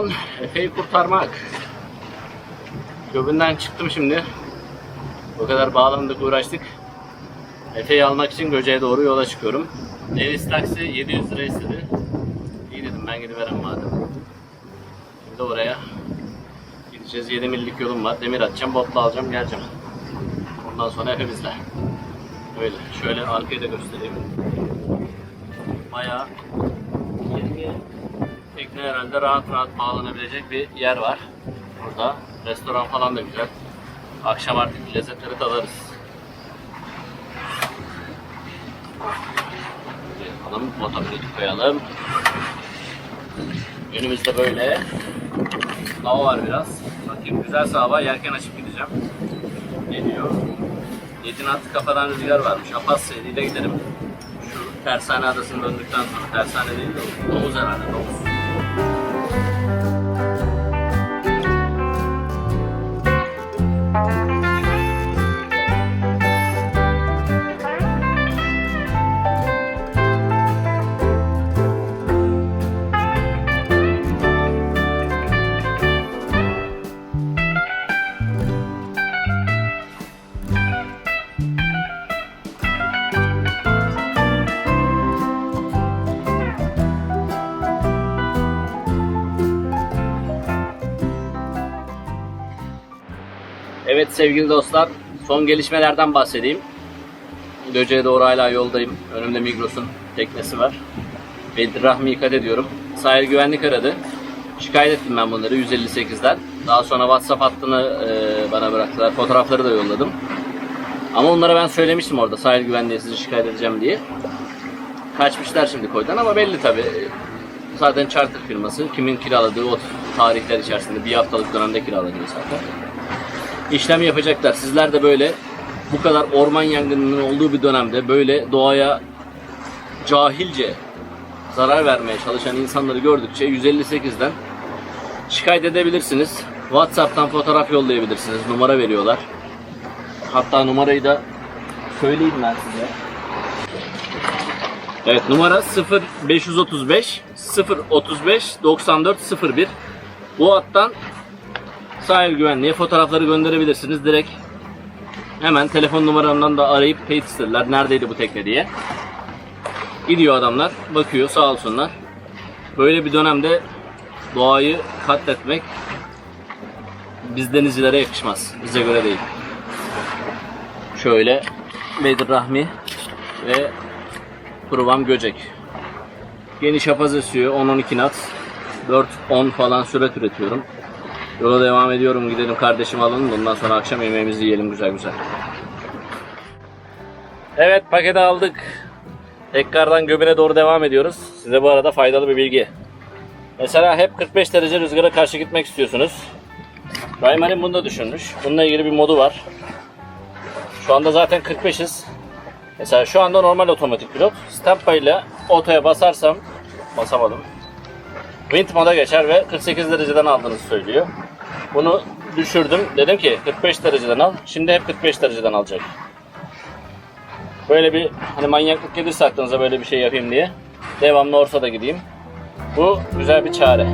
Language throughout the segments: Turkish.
Operasyon Efe'yi kurtarmak. Göbünden çıktım şimdi. O kadar bağlandık uğraştık. Efe'yi almak için Göce'ye doğru yola çıkıyorum. Deniz taksi 700 lira istedi. İyi dedim ben gidiverem madem. Şimdi oraya gideceğiz. 7 millik yolum var. Demir atacağım, botla alacağım, geleceğim. Ondan sonra Efe bizle. Öyle. Şöyle arkayı da göstereyim. Bayağı 20 tekne herhalde rahat rahat bağlanabilecek bir yer var. Burada restoran falan da güzel. Akşam artık lezzetleri tadarız. Yapalım, motosiklet koyalım. Önümüzde böyle hava var biraz. Bakayım güzel hava yerken açıp gideceğim. Geliyor. Yetin altı kafadan rüzgar varmış. Apasya ile giderim. Şu tersane adasını döndükten sonra tersane değil de domuz herhalde domuz. Evet sevgili dostlar, son gelişmelerden bahsedeyim. Göce'ye doğru hala yoldayım. Önümde Migros'un teknesi var. Bedir Rahmi'yi kat ediyorum. Sahil güvenlik aradı. Şikayet ettim ben bunları 158'den. Daha sonra WhatsApp hattını e, bana bıraktılar. Fotoğrafları da yolladım. Ama onlara ben söylemiştim orada sahil güvenliğe sizi şikayet edeceğim diye. Kaçmışlar şimdi koydan ama belli tabi. Zaten charter firması. Kimin kiraladığı o tarihler içerisinde bir haftalık dönemde kiralanıyor zaten işlem yapacaklar. Sizler de böyle bu kadar orman yangınının olduğu bir dönemde böyle doğaya cahilce zarar vermeye çalışan insanları gördükçe 158'den şikayet edebilirsiniz. WhatsApp'tan fotoğraf yollayabilirsiniz. Numara veriyorlar. Hatta numarayı da söyleyeyim ben size. Evet numara 0535 035 94 01. Bu hattan sahil güvenliğe fotoğrafları gönderebilirsiniz direkt. Hemen telefon numaramdan da arayıp teyit isterler. Neredeydi bu tekne diye. Gidiyor adamlar, bakıyor sağ olsunlar. Böyle bir dönemde doğayı katletmek biz denizcilere yakışmaz. Bize göre değil. Şöyle Bedir Rahmi ve Kurvam Göcek. Geniş apaz esiyor 10-12 knot. 4-10 falan sürat üretiyorum. Yola devam ediyorum. Gidelim kardeşim alalım. Ondan sonra akşam yemeğimizi yiyelim güzel güzel. Evet paketi aldık. Tekrardan göbine doğru devam ediyoruz. Size bu arada faydalı bir bilgi. Mesela hep 45 derece rüzgara karşı gitmek istiyorsunuz. Rayman'in bunu da düşünmüş. Bununla ilgili bir modu var. Şu anda zaten 45'iz. Mesela şu anda normal otomatik pilot. Standby ile otoya basarsam basamadım. Wind moda geçer ve 48 dereceden aldığını söylüyor. Bunu düşürdüm. Dedim ki 45 dereceden al. Şimdi hep 45 dereceden alacak. Böyle bir hani manyaklık gelirse aklınıza böyle bir şey yapayım diye. Devamlı ortada gideyim. Bu güzel bir çare.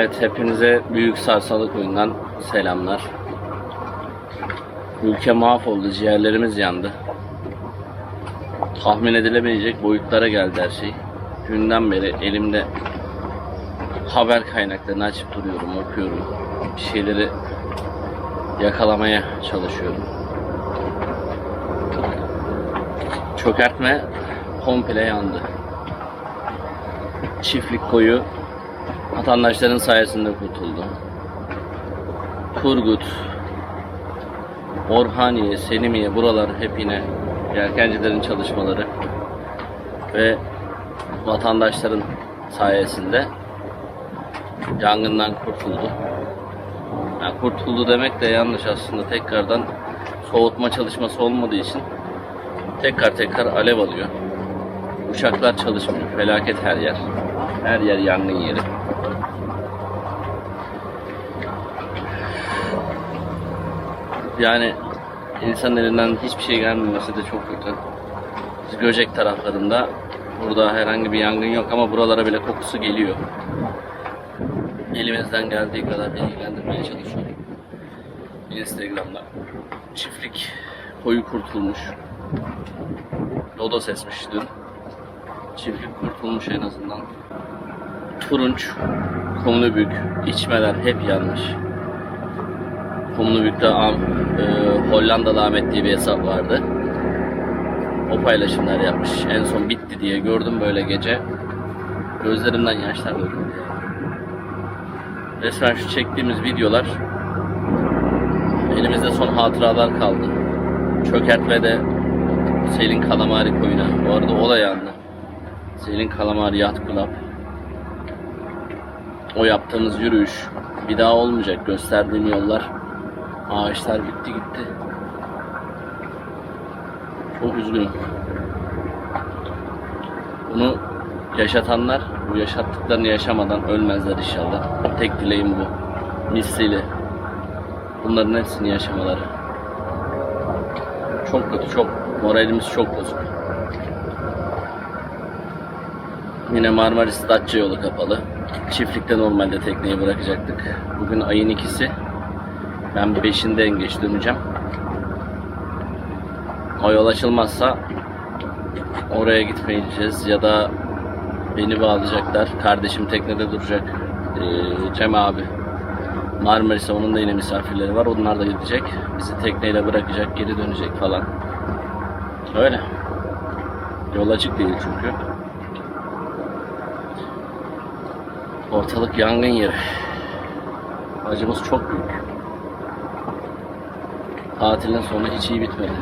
Evet, hepinize Büyük Sarsalık oyundan selamlar. Ülke mahvoldu, ciğerlerimiz yandı. Tahmin edilemeyecek boyutlara geldi her şey. Günden beri elimde haber kaynaklarını açıp duruyorum, okuyorum. Bir şeyleri yakalamaya çalışıyorum. Çökertme komple yandı. Çiftlik koyu Vatandaşların sayesinde kurtuldu. Turgut, Orhaniye, Selimiye buralar hep yine yelkencilerin çalışmaları ve vatandaşların sayesinde yangından kurtuldu. Yani kurtuldu demek de yanlış aslında tekrardan soğutma çalışması olmadığı için tekrar tekrar alev alıyor. Uçaklar çalışmıyor. Felaket her yer. Her yer yangın yeri. Yani insan elinden hiçbir şey gelmemesi de çok kötü. Biz Göcek taraflarında burada herhangi bir yangın yok ama buralara bile kokusu geliyor. Elimizden geldiği kadar bilgilendirmeye çalışıyorum. Instagram'da çiftlik koyu kurtulmuş. Dodo sesmiş dün. Çiftlik kurtulmuş en azından. Turunç, Kumlubük, içmeler hep yanmış. Kumlubük'te Am, e, Hollandalı Ahmet diye bir hesap vardı. O paylaşımlar yapmış. En son bitti diye gördüm böyle gece. Gözlerimden yaşlar döküldü. Resmen şu çektiğimiz videolar elimizde son hatıralar kaldı. Çökertmede Selin Kalamari koyuna. Bu arada o da yandı. Selin Kalamari Yacht Club. O yaptığımız yürüyüş bir daha olmayacak. Gösterdiğim yollar ağaçlar bitti gitti. Çok üzgünüm. Bunu yaşatanlar bu yaşattıklarını yaşamadan ölmezler inşallah. Tek dileğim bu. Misliyle. Bunların hepsini yaşamaları. Çok kötü, çok. Moralimiz çok bozuk. Yine Marmaris Datça yolu kapalı. Çiftlikte normalde tekneyi bırakacaktık. Bugün ayın ikisi. Ben beşinde en geç döneceğim. O yol açılmazsa oraya gitmeyeceğiz ya da beni bağlayacaklar. Kardeşim teknede duracak. Ee, Cem abi. Marmaris'e onun da yine misafirleri var. Onlar da gidecek. Bizi tekneyle bırakacak, geri dönecek falan. Öyle. Yol açık değil çünkü. Ortalık yangın yeri. Acımız çok büyük. Tatilin sonu hiç iyi bitmedi.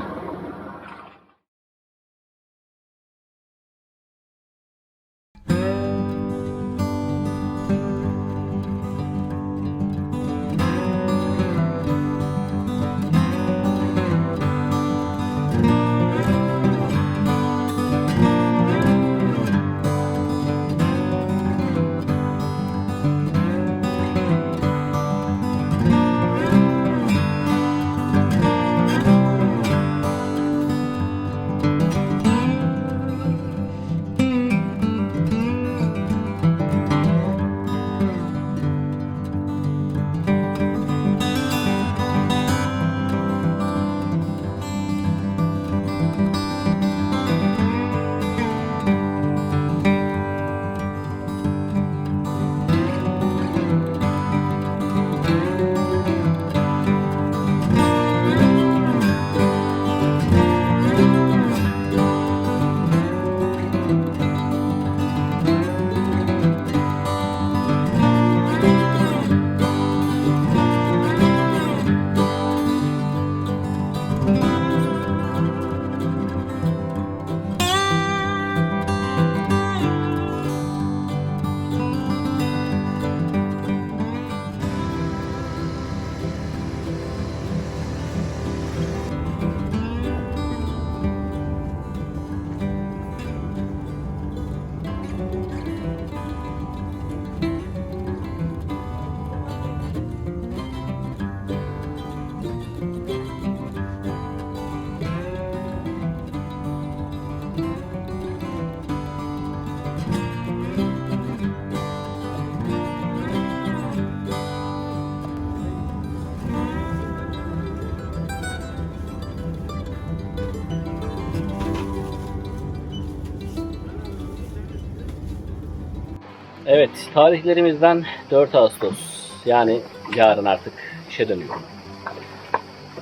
Tarihlerimizden 4 Ağustos. Yani yarın artık işe dönüyorum.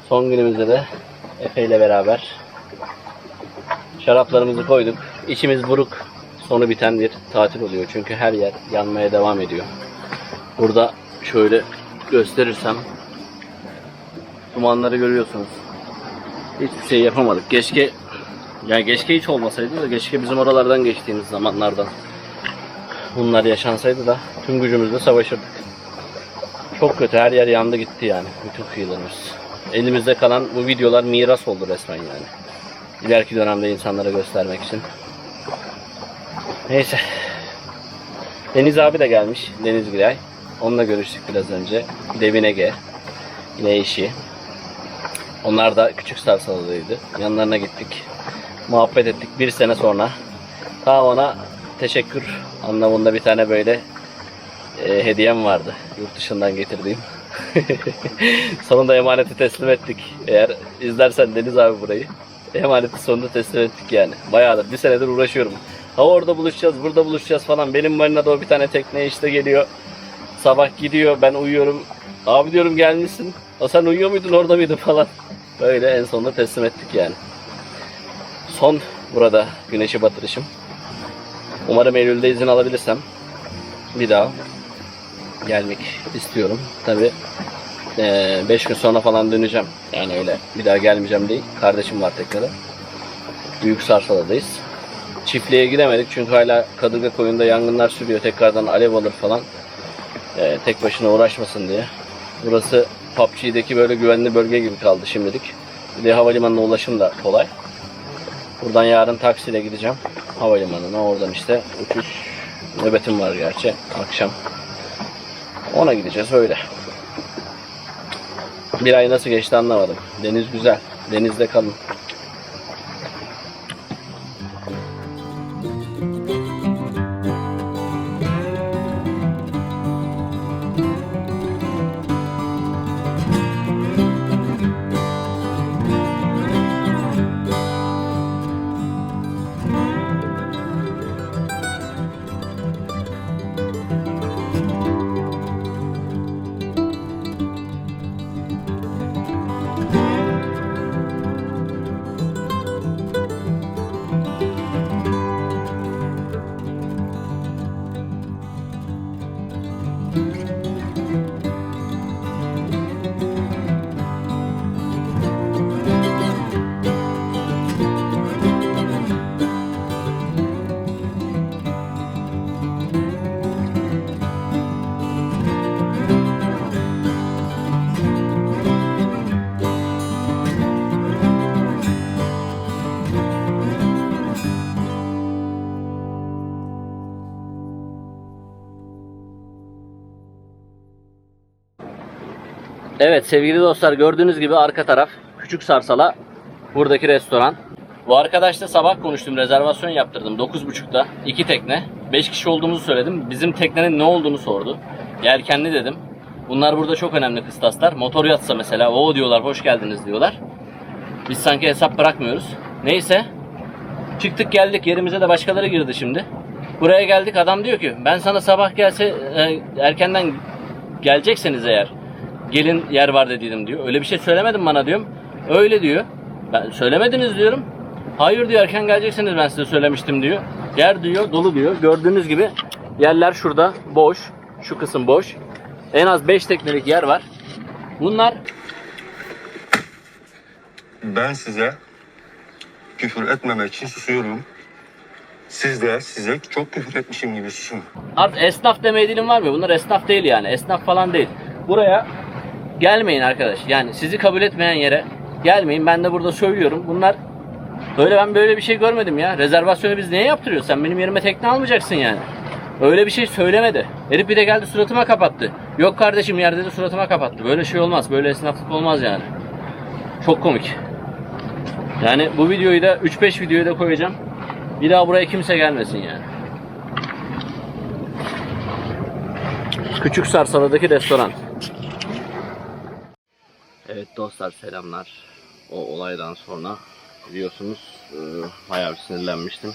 Son günümüzde de Efe ile beraber şaraplarımızı koyduk. İçimiz buruk, sonu biten bir tatil oluyor. Çünkü her yer yanmaya devam ediyor. Burada şöyle gösterirsem dumanları görüyorsunuz. Hiçbir şey yapamadık. Keşke yani keşke hiç olmasaydı da keşke bizim oralardan geçtiğimiz zamanlardan bunlar yaşansaydı da tüm gücümüzle savaşırdık. Çok kötü her yer yandı gitti yani. Bütün kıyılarımız. Elimizde kalan bu videolar miras oldu resmen yani. İleriki dönemde insanlara göstermek için. Neyse. Deniz abi de gelmiş. Deniz Gülay. Onunla görüştük biraz önce. Devin Ege. Yine eşi. Onlar da küçük sarsalıydı. Yanlarına gittik. Muhabbet ettik. Bir sene sonra. Ta ona teşekkür anlamında bir tane böyle e, hediyem vardı. Yurt dışından getirdiğim. sonunda emaneti teslim ettik. Eğer izlersen Deniz abi burayı. Emaneti sonunda teslim ettik yani. Bayağıdır. Bir senedir uğraşıyorum. Ha orada buluşacağız, burada buluşacağız falan. Benim marinada o bir tane tekne işte geliyor. Sabah gidiyor, ben uyuyorum. Abi diyorum gelmişsin. O sen uyuyor muydun orada mıydın falan. Böyle en sonunda teslim ettik yani. Son burada güneşi batırışım. Umarım Eylül'de izin alabilirsem bir daha gelmek istiyorum. Tabi 5 gün sonra falan döneceğim. Yani öyle bir daha gelmeyeceğim değil. Kardeşim var tekrar. Büyük Sarsala'dayız. Çiftliğe gidemedik çünkü hala Kadırga koyunda yangınlar sürüyor. Tekrardan alev alır falan. Ee, tek başına uğraşmasın diye. Burası PUBG'deki böyle güvenli bölge gibi kaldı şimdilik. Bir de havalimanına ulaşım da kolay. Buradan yarın taksiyle gideceğim havalimanına. Oradan işte uçuş nöbetim var gerçi akşam. Ona gideceğiz öyle. Bir ay nasıl geçti anlamadım. Deniz güzel. Denizde kalın. Evet sevgili dostlar gördüğünüz gibi arka taraf Küçük Sarsala buradaki restoran. Bu arkadaşla sabah konuştum rezervasyon yaptırdım 9.30'da iki tekne 5 kişi olduğumuzu söyledim bizim teknenin ne olduğunu sordu. Yelkenli dedim. Bunlar burada çok önemli kıstaslar. Motor yatsa mesela o diyorlar hoş geldiniz diyorlar. Biz sanki hesap bırakmıyoruz. Neyse çıktık geldik yerimize de başkaları girdi şimdi. Buraya geldik adam diyor ki ben sana sabah gelse e, erkenden gelecekseniz eğer gelin yer var dediydim diyor. Öyle bir şey söylemedin bana diyorum. Öyle diyor. Ben söylemediniz diyorum. Hayır diyor erken gelecekseniz ben size söylemiştim diyor. Yer diyor dolu diyor. Gördüğünüz gibi yerler şurada boş. Şu kısım boş. En az 5 teknelik yer var. Bunlar Ben size küfür etmemek için susuyorum. Siz de size çok küfür etmişim gibi susun. Artık esnaf demeye dilim var mı? Bunlar esnaf değil yani. Esnaf falan değil. Buraya gelmeyin arkadaş. Yani sizi kabul etmeyen yere gelmeyin. Ben de burada söylüyorum. Bunlar böyle ben böyle bir şey görmedim ya. Rezervasyonu biz niye yaptırıyoruz? Sen benim yerime tekne almayacaksın yani. Öyle bir şey söylemedi. Herif bir de geldi suratıma kapattı. Yok kardeşim yerde de suratıma kapattı. Böyle şey olmaz. Böyle esnaflık olmaz yani. Çok komik. Yani bu videoyu da 3-5 videoyu da koyacağım. Bir daha buraya kimse gelmesin yani. Küçük Sarsalı'daki restoran. Evet dostlar selamlar. O olaydan sonra biliyorsunuz e, bayağı bir sinirlenmiştim.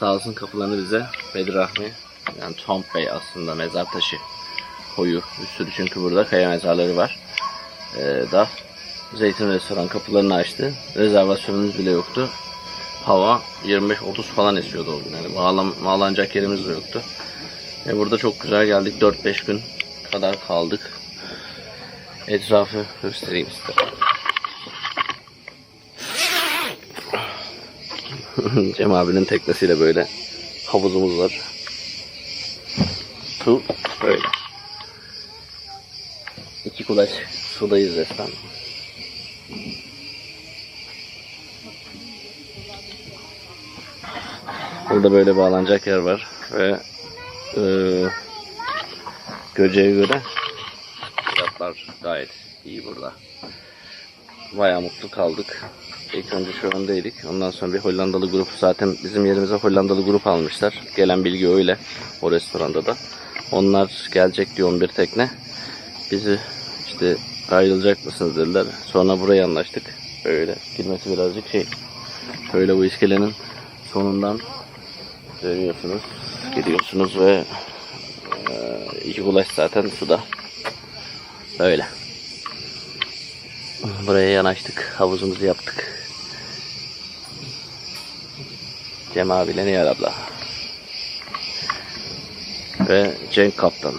Sağ olsun kapılarını bize Bedir Rahmi yani Tom Bey aslında mezar taşı koyu bir sürü çünkü burada kaya mezarları var. E, da Zeytin Restoran kapılarını açtı. Rezervasyonumuz bile yoktu. Hava 25-30 falan esiyordu o gün. Yani bağlan, bağlanacak yerimiz de yoktu. Ve burada çok güzel geldik 4-5 gün kadar kaldık. Etrafı göstereyim size. Cem abinin teknesiyle böyle havuzumuz var. Su böyle. İki kulaç sudayız resmen. Burada böyle bağlanacak yer var ve eee Göce'ye göre gayet iyi burada. Bayağı mutlu kaldık. İlk önce şu öndeydik. Ondan sonra bir Hollandalı grup zaten bizim yerimize Hollandalı grup almışlar. Gelen bilgi öyle o restoranda da. Onlar gelecek diyor 11 tekne. Bizi işte ayrılacak mısınız dediler. Sonra buraya anlaştık. Böyle girmesi birazcık şey. Şöyle bu iskelenin sonundan görüyorsunuz. Gidiyorsunuz ve eee, iki kulaç zaten suda. Böyle. Buraya yanaştık. Havuzumuzu yaptık. Cem abiyle Nihal abla. Ve Cenk kaptan.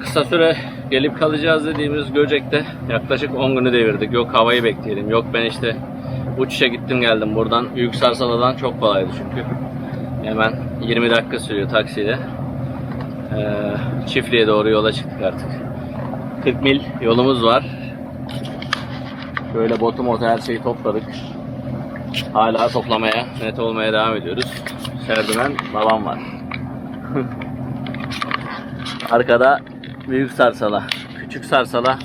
Kısa süre gelip kalacağız dediğimiz Göcek'te yaklaşık 10 günü devirdik. Yok havayı bekleyelim. Yok ben işte uçuşa gittim geldim buradan. Büyük Sarsalı'dan çok kolaydı çünkü. Hemen 20 dakika sürüyor taksiyle. Ee, çiftliğe doğru yola çıktık artık. 40 mil yolumuz var. Böyle botu motu her şeyi topladık. Hala toplamaya, net olmaya devam ediyoruz. Serdimen babam var. Arkada büyük sarsala, küçük sarsala,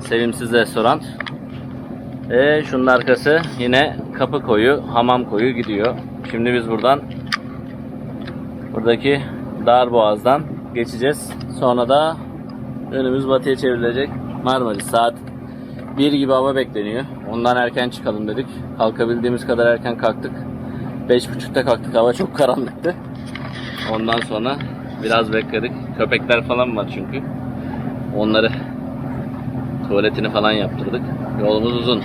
sevimsiz restoran. E şunun arkası yine kapı koyu, hamam koyu gidiyor. Şimdi biz buradan buradaki dar boğazdan geçeceğiz. Sonra da önümüz batıya çevrilecek Marmaris. Saat 1 gibi hava bekleniyor. Ondan erken çıkalım dedik. Kalkabildiğimiz kadar erken kalktık. 5.30'da kalktık. Hava çok karanlıktı. Ondan sonra biraz bekledik. Köpekler falan var çünkü. Onları tuvaletini falan yaptırdık. Yolumuz uzun.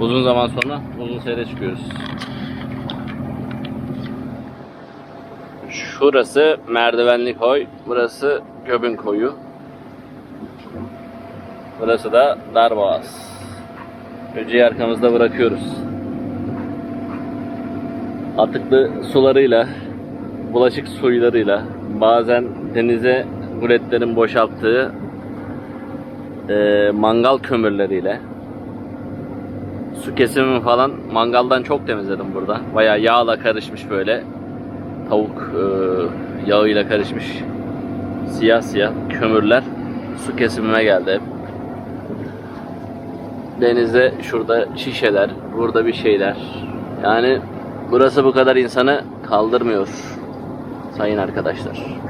Uzun zaman sonra uzun seyre çıkıyoruz. Şurası merdivenli koy. Burası göbün koyu. Burası da darboğaz. Önceyi arkamızda bırakıyoruz. Atıklı sularıyla, bulaşık suylarıyla, bazen denize guletlerin boşalttığı e, mangal kömürleriyle su kesimi falan mangaldan çok temizledim burada. Bayağı yağla karışmış böyle tavuk e, yağıyla karışmış siyah siyah kömürler su kesimime geldi hep. Denizde şurada şişeler, burada bir şeyler. Yani burası bu kadar insanı kaldırmıyor. sayın arkadaşlar.